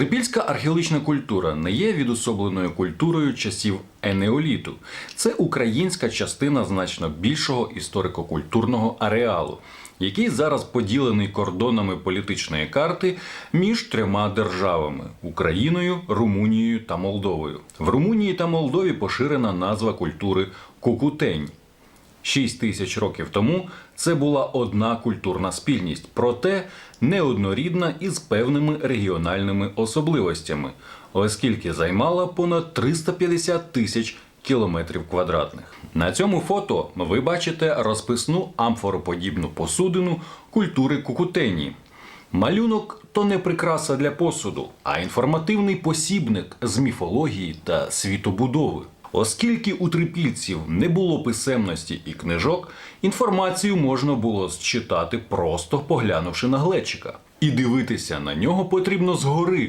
Трипільська археологічна культура не є відособленою культурою часів енеоліту. Це українська частина значно більшого історико-культурного ареалу, який зараз поділений кордонами політичної карти між трьома державами Україною, Румунією та Молдовою. В Румунії та Молдові поширена назва культури кукутень. Шість тисяч років тому це була одна культурна спільність, проте неоднорідна із певними регіональними особливостями, оскільки займала понад 350 тисяч кілометрів квадратних. На цьому фото ви бачите розписну амфороподібну посудину культури кукутені. Малюнок то не прикраса для посуду, а інформативний посібник з міфології та світобудови. Оскільки у трипільців не було писемності і книжок, інформацію можна було зчитати просто поглянувши на глечика. І дивитися на нього потрібно згори,